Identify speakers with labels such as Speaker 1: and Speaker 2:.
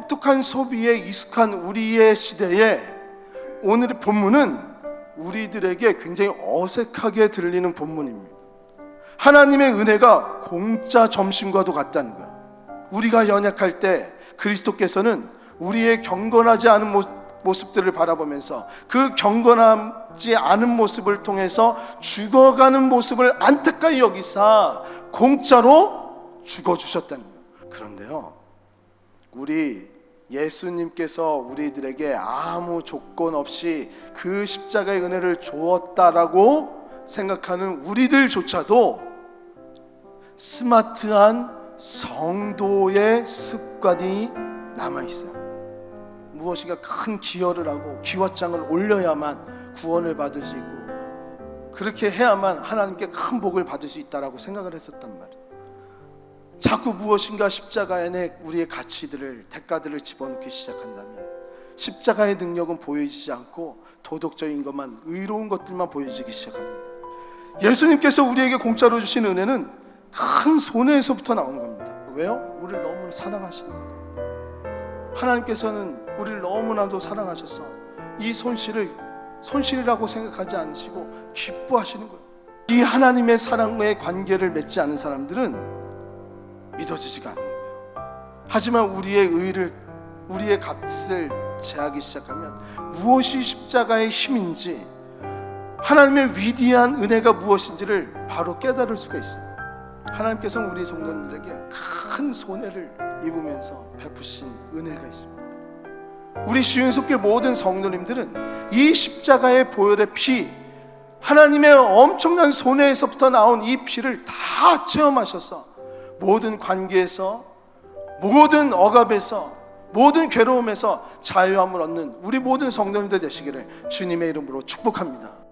Speaker 1: 똑똑한 소비에 익숙한 우리의 시대에 오늘의 본문은 우리들에게 굉장히 어색하게 들리는 본문입니다. 하나님의 은혜가 공짜 점심과도 같다는 거야. 우리가 연약할 때 그리스도께서는 우리의 경건하지 않은 모- 모습들을 바라보면서 그 경건하지 않은 모습을 통해서 죽어가는 모습을 안타까이 여기사 공짜로 죽어주셨다는 거예요. 그런데요, 우리 예수님께서 우리들에게 아무 조건 없이 그 십자가의 은혜를 주었다라고 생각하는 우리들조차도 스마트한 성도의 습관이 남아 있어요. 무엇인가 큰 기여를 하고 기와장을 올려야만 구원을 받을 수 있고 그렇게 해야만 하나님께 큰 복을 받을 수 있다라고 생각을 했었단 말이에요. 자꾸 무엇인가 십자가 안에 우리의 가치들을 대가들을 집어넣기 시작한다면 십자가의 능력은 보여지지 않고 도덕적인 것만 의로운 것들만 보여지기 시작합니다. 예수님께서 우리에게 공짜로 주신 은혜는 큰 손해에서부터 나오는 겁니다. 왜요? 우리를 너무 사랑하시는 거예요. 하나님께서는 우리를 너무나도 사랑하셔서 이 손실을 손실이라고 생각하지 않으시고 기뻐하시는 거예요. 이 하나님의 사랑과의 관계를 맺지 않은 사람들은 믿어지지가 않는 거예요. 하지만 우리의 의를 우리의 값을 제하기 시작하면 무엇이 십자가의 힘인지 하나님의 위대한 은혜가 무엇인지를 바로 깨달을 수가 있어요. 하나님께서는 우리 성도님들에게 큰 손해를 입으면서 베푸신 은혜가 있습니다. 우리 시윤속교 모든 성도님들은 이 십자가의 보혈의 피, 하나님의 엄청난 손해에서부터 나온 이 피를 다 체험하셔서 모든 관계에서, 모든 억압에서, 모든 괴로움에서 자유함을 얻는 우리 모든 성도님들 되시기를 주님의 이름으로 축복합니다.